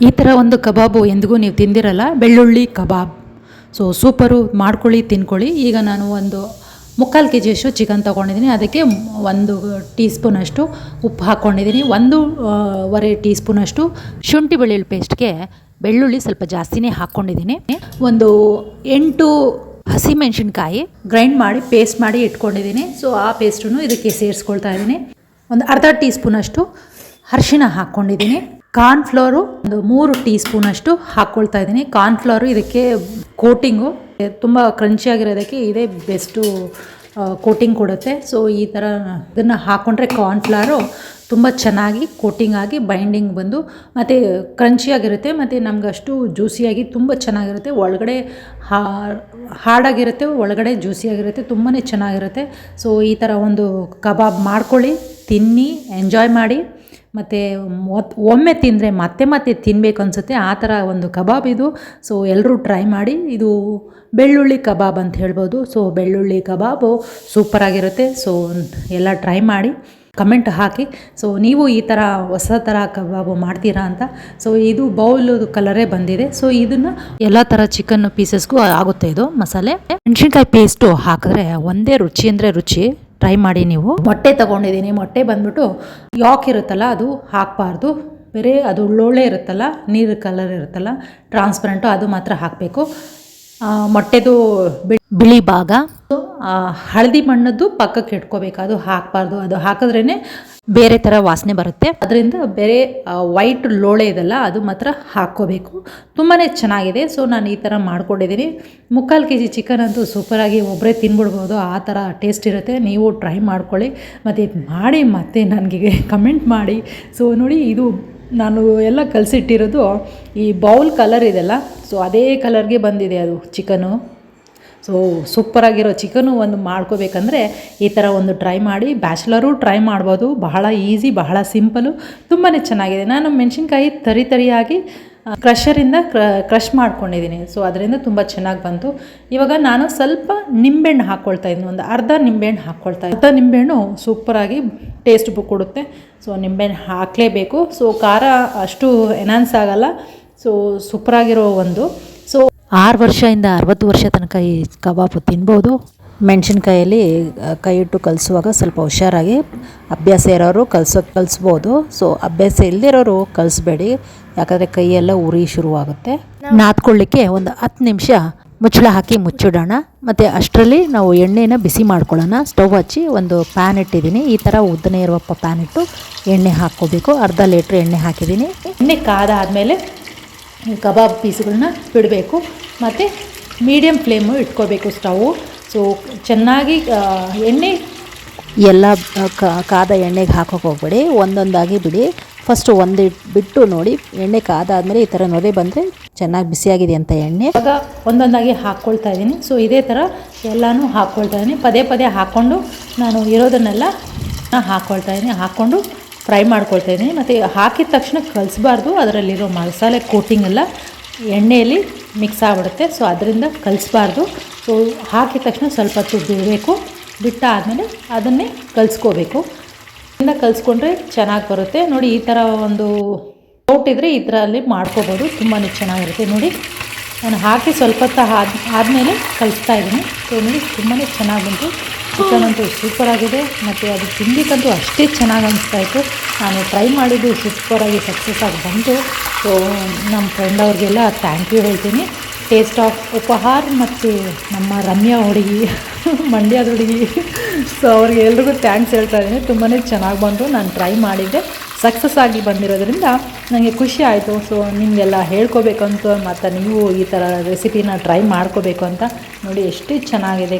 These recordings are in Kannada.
ಈ ಥರ ಒಂದು ಕಬಾಬು ಎಂದಿಗೂ ನೀವು ತಿಂದಿರಲ್ಲ ಬೆಳ್ಳುಳ್ಳಿ ಕಬಾಬ್. ಸೊ ಸೂಪರು ಮಾಡ್ಕೊಳ್ಳಿ ತಿನ್ಕೊಳ್ಳಿ. ಈಗ ನಾನು ಒಂದು ಮುಕ್ಕಾಲು ಕೆ ಜಿಯಷ್ಟು ಚಿಕನ್ ತೊಗೊಂಡಿದ್ದೀನಿ. ಅದಕ್ಕೆ ಒಂದು ಟೀ ಸ್ಪೂನಷ್ಟು ಉಪ್ಪು ಹಾಕ್ಕೊಂಡಿದ್ದೀನಿ ಒಂದು ಆ, ವರೆ ಟೀ ಸ್ಪೂನಷ್ಟು ಶುಂಠಿ ಬೆಳ್ಳುಳ್ಳಿ ಪೇಸ್ಟ್ಗೆ ಬೆಳ್ಳುಳ್ಳಿ ಸ್ವಲ್ಪ ಜಾಸ್ತಿನೇ ಹಾಕ್ಕೊಂಡಿದ್ದೀನಿ ಒಂದು ಎಂಟು ಹಸಿಮೆಣಸಿನ್ಕಾಯಿ ಗ್ರೈಂಡ್ ಮಾಡಿ ಪೇಸ್ಟ್ ಮಾಡಿ ಇಟ್ಕೊಂಡಿದ್ದೀನಿ. ಸೊ ಆ ಪೇಸ್ಟನ್ನು ಇದಕ್ಕೆ ಸೇರಿಸ್ಕೊಳ್ತಾ ಇದ್ದೀನಿ. ಒಂದು ಅರ್ಧ ಟೀ ಸ್ಪೂನಷ್ಟು ಅರಿಶಿನ ಹಾಕ್ಕೊಂಡಿದ್ದೀನಿ ಕಾರ್ನ್ಫ್ಲೋರು ಒಂದು ಮೂರು ಟೀ ಸ್ಪೂನಷ್ಟು ಹಾಕ್ಕೊಳ್ತಾ ಇದ್ದೀನಿ. ಕಾರ್ನ್ಫ್ಲೋರು ಇದಕ್ಕೆ ಕೋಟಿಂಗು ತುಂಬ ಕ್ರಂಚಿಯಾಗಿರೋದಕ್ಕೆ ಇದೇ ಬೆಸ್ಟು ಕೋಟಿಂಗ್ ಕೊಡುತ್ತೆ. ಸೊ ಈ ಥರ ಇದನ್ನು ಹಾಕ್ಕೊಂಡ್ರೆ ಕಾರ್ನ್ಫ್ಲವರು ತುಂಬ ಚೆನ್ನಾಗಿ ಕೋಟಿಂಗ್ ಆಗಿ ಬೈಂಡಿಂಗ್ ಬಂದು, ಮತ್ತು ಕ್ರಂಚಿಯಾಗಿರುತ್ತೆ ಮತ್ತು ನಮ್ಗೆ ಅಷ್ಟು ಜ್ಯೂಸಿಯಾಗಿ ತುಂಬ ಚೆನ್ನಾಗಿರುತ್ತೆ. ಒಳಗಡೆ ಹಾ ಹಾರ್ಡಾಗಿರುತ್ತೆ ಒಳಗಡೆ ಜ್ಯೂಸಿಯಾಗಿರುತ್ತೆ ತುಂಬಾ ಚೆನ್ನಾಗಿರುತ್ತೆ. ಸೊ ಈ ಥರ ಒಂದು ಕಬಾಬ್ ಮಾಡ್ಕೊಳ್ಳಿ, ತಿನ್ನಿ ಎಂಜಾಯ್ ಮಾಡಿ. ಮತ್ತು ಒಮ್ಮೆ ತಿಂದರೆ ಮತ್ತೆ ಮತ್ತೆ ತಿನ್ನಬೇಕು ಅನಿಸುತ್ತೆ. ಆ ಥರ ಒಂದು ಕಬಾಬ್ ಇದು. ಸೊ ಎಲ್ಲರೂ ಟ್ರೈ ಮಾಡಿ. ಇದು ಬೆಳ್ಳುಳ್ಳಿ ಕಬಾಬ್ ಅಂತ ಹೇಳ್ಬೋದು. ಸೊ ಬೆಳ್ಳುಳ್ಳಿ ಕಬಾಬು ಸೂಪರಾಗಿರುತ್ತೆ ಸೊ ಎಲ್ಲ ಟ್ರೈ ಮಾಡಿ. ಕಮೆಂಟ್ ಹಾಕಿ. ಸೊ ನೀವು ಈ ಥರ ಹೊಸ ಥರ ಕಬಾಬು ಮಾಡ್ತೀರಾ ಅಂತ. ಸೊ ಇದು ಬೌಲ್ ಕಲರೇ ಬಂದಿದೆ. ಸೊ ಇದನ್ನು ಎಲ್ಲ ಥರ ಚಿಕನ್ ಪೀಸಸ್ಗೂ ಆಗುತ್ತೆ ಇದು ಮಸಾಲೆ. ಮೆಣಸಿನ್ಕಾಯಿ ಪೇಸ್ಟು ಹಾಕಿದ್ರೆ ಒಂದೇ ರುಚಿ ಅಂದರೆ ರುಚಿ. ಟ್ರೈ ಮಾಡಿ ನೀವು. ಮೊಟ್ಟೆ ತಗೊಂಡಿದ್ದೀನಿ. ಮೊಟ್ಟೆ ಬಂದ್ಬಿಟ್ಟು ಯಾಕ್ ಇರುತ್ತಲ್ಲ, ಅದು ಹಾಕಬಾರ್ದು. ಬೇರೆ ಅದು ಉಳ್ಳೊಳ್ಳೆ ಇರುತ್ತಲ್ಲ, ನೀರು ಕಲರ್ ಇರುತ್ತಲ್ಲ ಟ್ರಾನ್ಸ್ಪರೆಂಟು ಅದು ಮಾತ್ರ ಹಾಕಬೇಕು. ಮೊಟ್ಟೆದು ಬಿಳಿ ಭಾಗ. ಹಳದಿ ಮಣ್ಣದ್ದು ಪಕ್ಕಕ್ಕೆ ಇಟ್ಕೋಬೇಕು. ಅದು ಹಾಕಬಾರ್ದು. ಅದು ಹಾಕಿದ್ರೇ ಬೇರೆ ಥರ ವಾಸನೆ ಬರುತ್ತೆ. ಅದರಿಂದ ಬೇರೆ ವೈಟ್ ಲೋಳೆ ಇದೆಲ್ಲ ಅದು ಮಾತ್ರ ಹಾಕ್ಕೋಬೇಕು. ತುಂಬಾ ಚೆನ್ನಾಗಿದೆ. ಸೊ ನಾನು ಈ ಥರ ಮಾಡ್ಕೊಂಡಿದ್ದೀನಿ. ಮುಕ್ಕಾಲು ಕೆ ಜಿ ಚಿಕನ್ ಅಂತೂ ಸೂಪರಾಗಿ ಒಬ್ಬರೇ ತಿನ್ಬಿಡ್ಬೋದು. ಆ ಥರ ಟೇಸ್ಟ್ ಇರುತ್ತೆ. ನೀವು ಟ್ರೈ ಮಾಡ್ಕೊಳ್ಳಿ. ಮತ್ತು ಇದು ಮಾಡಿ ಮತ್ತೆ ನನಗೆ ಕಮೆಂಟ್ ಮಾಡಿ. ಸೊ ನೋಡಿ ಇದು ನಾನು ಎಲ್ಲ ಕಲಸಿಟ್ಟಿರೋದು ಈ ಬೌಲ್ ಕಲರ್ ಇದೆಲ್ಲ. ಸೊ ಅದೇ ಕಲರ್ಗೆ ಬಂದಿದೆ ಅದು ಚಿಕನು. ಸೊ ಸೂಪರಾಗಿರೋ ಚಿಕನು ಒಂದು ಮಾಡ್ಕೋಬೇಕಂದ್ರೆ ಈ ಥರ ಒಂದು ಟ್ರೈ ಮಾಡಿ. ಬ್ಯಾಚುಲರು ಟ್ರೈ ಮಾಡ್ಬೋದು. ಬಹಳ ಈಸಿ ಬಹಳ ಸಿಂಪಲು ತುಂಬಾ ಚೆನ್ನಾಗಿದೆ. ನಾನು ಮೆಣಸಿನ್ಕಾಯಿ ತರಿ ತರಿಯಾಗಿ ಕ್ರಷರಿಂದ ಕ್ರಷ್ ಮಾಡ್ಕೊಂಡಿದ್ದೀನಿ. ಸೊ ಅದರಿಂದ ತುಂಬ ಚೆನ್ನಾಗಿ ಬಂತು. ಇವಾಗ ನಾನು ಸ್ವಲ್ಪ ನಿಂಬೆಹಣ್ಣು ಹಾಕ್ಕೊಳ್ತಾ ಇದ್ದೀನಿ. ಒಂದು ಅರ್ಧ ನಿಂಬೆಹಣ್ಣು ಹಾಕ್ಕೊಳ್ತಾ ಅರ್ಧ ನಿಂಬೆಹಣ್ಣು ಸೂಪರಾಗಿ ಟೇಸ್ಟ್ ಬುಕ್ ಕೊಡುತ್ತೆ. ಸೊ ನಿಂಬೆ ಹಾಕಲೇಬೇಕು. ಸೊ ಖಾರ ಅಷ್ಟು ಎನಾನ್ಸ್ ಆಗಲ್ಲ. ಸೊ ಸೂಪರಾಗಿರೋ ಒಂದು. ಸೊ ಆರು ವರ್ಷದಿಂದ ಅರವತ್ತು ವರ್ಷ ತನಕ ಈ ಕಬಾಬು ತಿನ್ಬೋದು. ಮೆಣಸಿನ್ಕಾಯಲ್ಲಿ ಕೈ ಇಟ್ಟು ಕಲಿಸುವಾಗ ಸ್ವಲ್ಪ ಹುಷಾರಾಗಿ ಅಭ್ಯಾಸ ಇರೋರು ಕಲಿಸೋ, ಕಲಿಸ್ಬೋದು. ಸೊ ಅಭ್ಯಾಸ ಇಲ್ಲದಿರೋರು ಕಲಿಸ್ಬೇಡಿ. ಯಾಕಂದರೆ ಕೈಯೆಲ್ಲ ಉರಿ ಶುರುವಾಗುತ್ತೆ. ನಾದ್ಕೊಳ್ಳಿಕ್ಕೆ ಒಂದು ಹತ್ತು ನಿಮಿಷ ಮುಚ್ಚಳ ಹಾಕಿ ಮುಚ್ಚಿಡೋಣ. ಮತ್ತು ಅಷ್ಟರಲ್ಲಿ ನಾವು ಎಣ್ಣೆನ ಬಿಸಿ ಮಾಡ್ಕೊಳ್ಳೋಣ. ಸ್ಟವ್ ಹಚ್ಚಿ ಒಂದು ಪ್ಯಾನ್ ಇಟ್ಟಿದ್ದೀನಿ. ಈ ಥರ ಉದ್ದನೇ ಇರುವ ಪ್ಯಾನ್ ಇಟ್ಟು ಎಣ್ಣೆ ಹಾಕ್ಕೋಬೇಕು. ಅರ್ಧ ಲೀಟ್ರ್ ಎಣ್ಣೆ ಹಾಕಿದ್ದೀನಿ. ಎಣ್ಣೆ ಕಾದಾದಮೇಲೆ ಕಬಾಬ್ ಪೀಸ್ಗಳನ್ನ ಬಿಡಬೇಕು. ಮತ್ತು ಮೀಡಿಯಮ್ ಫ್ಲೇಮು ಇಟ್ಕೋಬೇಕು ಸ್ಟವು. ಸೊ ಚೆನ್ನಾಗಿ ಎಣ್ಣೆ ಎಲ್ಲ ಕಾದ ಎಣ್ಣೆಗೆ ಹಾಕೋಕೆ ಹೋಗ್ಬೇಡಿ. ಒಂದೊಂದಾಗಿ ಬಿಡಿ. ಫಸ್ಟು ಒಂದು ಬಿಟ್ಟು ನೋಡಿ. ಎಣ್ಣೆ ಕಾದಾದಮೇಲೆ ಈ ಥರ ನೊರೆ ಬಂದರೆ ಚೆನ್ನಾಗಿ ಬಿಸಿಯಾಗಿದೆ ಅಂತ ಎಣ್ಣೆ. ಆಗ ಒಂದೊಂದಾಗಿ ಹಾಕ್ಕೊಳ್ತಾ ಇದ್ದೀನಿ. ಸೊ ಇದೇ ಥರ ಎಲ್ಲನೂ ಹಾಕ್ಕೊಳ್ತಾ ಇದ್ದೀನಿ. ಪದೇ ಪದೇ ಹಾಕ್ಕೊಂಡು ನಾನು ಇರೋದನ್ನೆಲ್ಲ ಹಾಕ್ಕೊಳ್ತಾ ಇದ್ದೀನಿ. ಹಾಕ್ಕೊಂಡು ಫ್ರೈ ಮಾಡ್ಕೊಳ್ತಾ ಇದ್ದೀನಿ. ಮತ್ತು ಹಾಕಿದ ತಕ್ಷಣ ಕಲಿಸ್ಬಾರ್ದು. ಅದರಲ್ಲಿರೋ ಮಸಾಲೆ ಕೋಟಿಂಗ್ ಎಲ್ಲ ಎಣ್ಣೆಯಲ್ಲಿ ಮಿಕ್ಸ್ ಆಗಿಬಿಡುತ್ತೆ. ಸೊ ಅದರಿಂದ ಕಲಿಸ್ಬಾರ್ದು. ಸೊ ಹಾಕಿದ ತಕ್ಷಣ ಸ್ವಲ್ಪ ಹೊತ್ತು ಬಿಡಬೇಕು ಬಿಟ್ಟಾದಮೇಲೆ ಅದನ್ನೇ ಕಲಿಸ್ಕೋಬೇಕು. ಇನ್ನು ಕಲಿಸ್ಕೊಂಡ್ರೆ ಚೆನ್ನಾಗಿ ಬರುತ್ತೆ. ನೋಡಿ, ಈ ಥರ ಒಂದು ಔಟ್ ಇದ್ದರೆ ಈ ಥರಲ್ಲಿ ಮಾಡ್ಕೋಬೋದು. ತುಂಬಾ ಚೆನ್ನಾಗಿರುತ್ತೆ. ನೋಡಿ, ನಾನು ಹಾಕಿ ಸ್ವಲ್ಪ ಹೊತ್ತು ಆದ, ಆದಮೇಲೆ ಕಲಿಸ್ತಾ ಇದ್ದೀನಿ. ಸೊ ನೋಡಿ ತುಂಬಾ ಚೆನ್ನಾಗಿ ಬಂತು. ಚಿಕನ್ ಅಂತೂ ಸೂಪರಾಗಿದೆ ಮತ್ತು ಅದು ತಿನ್ನಲಿಕ್ಕಂತೂ ಅಷ್ಟೇ ಚೆನ್ನಾಗಿ ಅನಿಸ್ತಾ ಇತ್ತು. ನಾನು ಟ್ರೈ ಮಾಡಿದ್ದು ಸೂಪರಾಗಿ ಸಕ್ಸಸ್ ಆಗಿ ಬಂತು. ಸೊ ನಮ್ಮ ಫ್ರೆಂಡ್ ಅವ್ರಿಗೆಲ್ಲ ಥ್ಯಾಂಕ್ ಯು ಹೇಳ್ತೀನಿ. ಟೇಸ್ಟ್ ಆಫ್ ಉಪಹಾರ್ ಮತ್ತು ನಮ್ಮ ರಮ್ಯಾ ಹುಡುಗಿ, ಮಂಡ್ಯದ ಹುಡುಗಿ. ಸೊ ಅವ್ರಿಗೆ ಎಲ್ರಿಗೂ ಥ್ಯಾಂಕ್ಸ್ ಹೇಳ್ತಾ ಇದ್ದೀನಿ. ತುಂಬಾ ಚೆನ್ನಾಗಿ ಬಂತು. ನಾನು ಟ್ರೈ ಮಾಡಿದ್ದೆ. ಸಕ್ಸಸ್ ಆಗಿ ಬಂದಿರೋದ್ರಿಂದ ನನಗೆ ಖುಷಿ ಆಯಿತು. ಸೊ ನಿಮಗೆಲ್ಲ ಹೇಳ್ಕೊಬೇಕಂತ ಮತ್ತು ನೀವು ಈ ಥರ ರೆಸಿಪಿನ ಟ್ರೈ ಮಾಡ್ಕೋಬೇಕು ಅಂತ ನೋಡಿ ಎಷ್ಟು ಚೆನ್ನಾಗಿದೆ.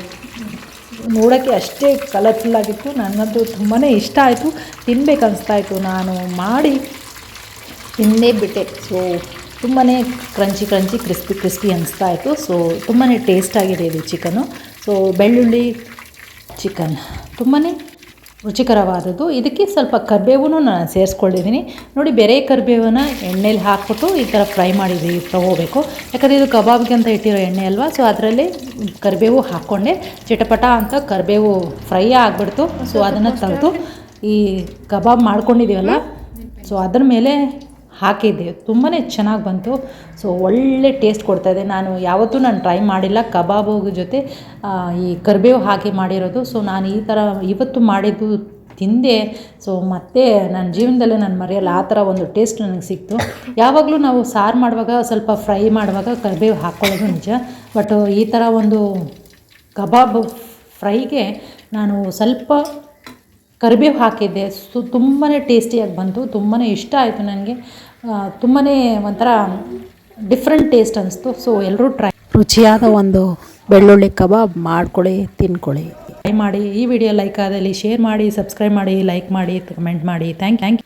ನೋಡೋಕ್ಕೆ ಅಷ್ಟೇ ಕಲರ್ಫುಲ್ ಆಗಿತ್ತು. ನನ್ನದು ತುಂಬಾ ಇಷ್ಟ ಆಯಿತು. ತಿನ್ಬೇಕು ಅನಿಸ್ತಾ ಇತ್ತು. ನಾನು ಮಾಡಿ ತಿನ್ನೇ ಬಿಟ್ಟೆ. ಸೊ ತುಂಬಾ ಕ್ರಂಚಿ ಕ್ರಂಚಿ ಕ್ರಿಸ್ಪಿ ಕ್ರಿಸ್ಪಿ ಅನಿಸ್ತಾ ಇತ್ತು. ಸೊ ತುಂಬಾ ಟೇಸ್ಟ್ ಆಗಿದೆ ಇದು ಚಿಕನು ಸೊ ಬೆಳ್ಳುಳ್ಳಿ ಚಿಕನ್ ತುಂಬಾ ರುಚಿಕರವಾದದ್ದು. ಇದಕ್ಕೆ ಸ್ವಲ್ಪ ಕರಿಬೇವು ನಾನು ಸೇರಿಸ್ಕೊಂಡಿದ್ದೀನಿ ನೋಡಿ, ಬೇರೆ ಕರಿಬೇವನ್ನ ಎಣ್ಣೆಲಿ ಹಾಕ್ಬಿಟ್ಟು ಈ ಥರ ಫ್ರೈ ಮಾಡಿದ್ದೀವಿ ತೊಗೋಬೇಕು. ಯಾಕಂದರೆ ಇದು ಕಬಾಬ್ಗೆ ಅಂತ ಇಟ್ಟಿರೋ ಎಣ್ಣೆ ಅಲ್ವಾ, ಸೊ ಅದರಲ್ಲಿ ಕರಿಬೇವು ಹಾಕ್ಕೊಂಡೆ. ಚಿಟಪಟ ಅಂತ ಕರಿಬೇವು ಫ್ರೈ ಆಗಿಬಿಡ್ತು, ಸೊ ಅದನ್ನು ತೆಗೆದು ಈ ಕಬಾಬ್ ಮಾಡ್ಕೊಂಡಿದ್ದೀವಲ್ಲ, ಸೊ ಅದ್ರ ಮೇಲೆ ಹಾಕಿದ್ದೆ. ತುಂಬಾ ಚೆನ್ನಾಗಿ ಬಂತು. ಸೊ ಒಳ್ಳೆ ಟೇಸ್ಟ್ ಕೊಡ್ತಾಯಿದೆ ನಾನು ಯಾವತ್ತೂ ನಾನು ಟ್ರೈ ಮಾಡಿಲ್ಲ. ಕಬಾಬು ಜೊತೆ ಈ ಕರಿಬೇವು ಹಾಕಿ ಮಾಡಿರೋದು. ಸೊ ನಾನು ಈ ಥರ ಇವತ್ತು ಮಾಡಿದ್ದು ತಿಂದೆ. ಸೊ ಮತ್ತೆ ನನ್ನ ಜೀವನದಲ್ಲೇ ನಾನು ಮರೆಯಲ್ಲ. ಆ ಥರ ಒಂದು ಟೇಸ್ಟ್ ನನಗೆ ಸಿಕ್ತು. ಯಾವಾಗಲೂ ನಾವು ಸಾರು ಮಾಡುವಾಗ ಸ್ವಲ್ಪ ಫ್ರೈ ಮಾಡುವಾಗ ಕರಿಬೇವು ಹಾಕ್ಕೊಳ್ಳೋದು ನಿಜ. ಬಟ್ ಈ ಥರ ಒಂದು ಕಬಾಬ್ ಫ್ರೈಗೆ ನಾನು ಸ್ವಲ್ಪ ಕರಿಬೇವು ಹಾಕಿದ್ದೆ. ಸೊ ತುಂಬಾ ಟೇಸ್ಟಿಯಾಗಿ ಬಂತು. ತುಂಬಾ ಇಷ್ಟ ಆಯಿತು ನನಗೆ ತುಂಬಾ ಒಂಥರ ಡಿಫ್ರೆಂಟ್ ಟೇಸ್ಟ್ ಅನಿಸ್ತು. ಸೊ ಎಲ್ಲರೂ ಟ್ರೈ ರುಚಿಯಾದ ಒಂದು ಬೆಳ್ಳುಳ್ಳಿ ಕಬಾಬ್ ಮಾಡ್ಕೊಳ್ಳಿ ತಿನ್ಕೊಳ್ಳಿ ಟ್ರೈ ಮಾಡಿ ಈ ವಿಡಿಯೋ ಲೈಕ್ ಆದಲ್ಲಿ ಶೇರ್ ಮಾಡಿ ಸಬ್ಸ್ಕ್ರೈಬ್ ಮಾಡಿ ಲೈಕ್ ಮಾಡಿ ಕಮೆಂಟ್ ಮಾಡಿ. Thank thank